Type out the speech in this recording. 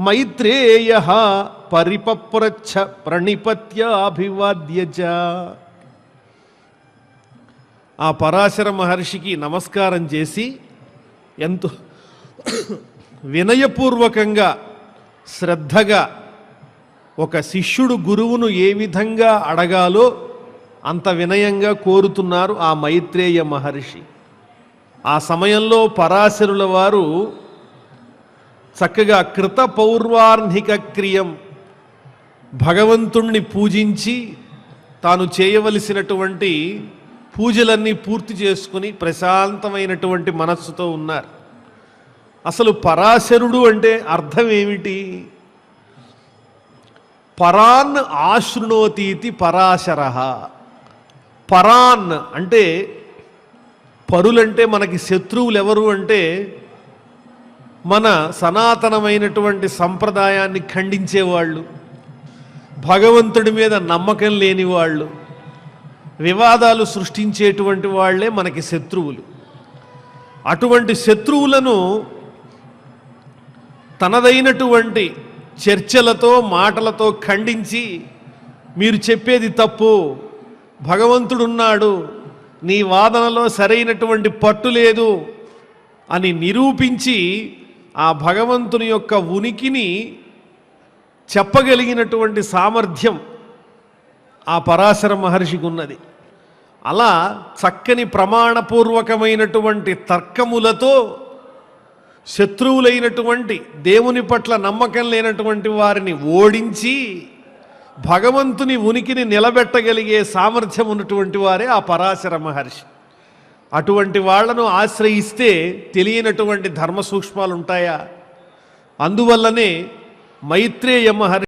మైత్రేయ పరిపప్రచ్ఛ ప్రణిపత్యాభివాద్య ఆ పరాశర మహర్షికి నమస్కారం చేసి ఎంతో వినయపూర్వకంగా శ్రద్ధగా ఒక శిష్యుడు గురువును ఏ విధంగా అడగాలో అంత వినయంగా కోరుతున్నారు ఆ మైత్రేయ మహర్షి. ఆ సమయంలో పరాశరుల వారు చక్కగా కృత పౌర్వార్ణిక క్రియం భగవంతుణ్ణి పూజించి తాను చేయవలసినటువంటి పూజలన్నీ పూర్తి చేసుకుని ప్రశాంతమైనటువంటి మనస్సుతో ఉన్నారు. అసలు పరాశరుడు అంటే అర్థం ఏమిటి? పరాన్ ఆశృణోతీతి పరాశర. పరాన్ అంటే పరులంటే మనకి శత్రువులు ఎవరు అంటే మన సనాతనమైనటువంటి సంప్రదాయాన్ని ఖండించేవాళ్ళు భగవంతుడి మీద నమ్మకం లేని వాళ్ళు వివాదాలు సృష్టించేటువంటి వాళ్ళే మనకి శత్రువులు. అటువంటి శత్రువులను తనదైనటువంటి చర్చలతో మాటలతో ఖండించి మీరు చెప్పేది తప్పు భగవంతుడున్నాడు నీ వాదనలో సరైనటువంటి పట్టు లేదు అని నిరూపించి ఆ భగవంతుని యొక్క ఉనికిని చెప్పగలిగినటువంటి సామర్థ్యం ఆ పరాశర మహర్షికి ఉన్నది. అలా చక్కని ప్రమాణపూర్వకమైనటువంటి తర్కములతో శత్రువులైనటువంటి దేవుని పట్ల నమ్మకం లేనటువంటి వారిని ఓడించి భగవంతుని ఉనికిని నిలబెట్టగలిగే సామర్థ్యం ఉన్నటువంటి వారే ఆ పరాశర మహర్షి. అటువంటి వాళ్ళను ఆశ్రయిస్తే తెలియనటువంటి ధర్మ సూక్ష్మాలు ఉంటాయా అందువల్లనే మైత్రేయ మహర్షి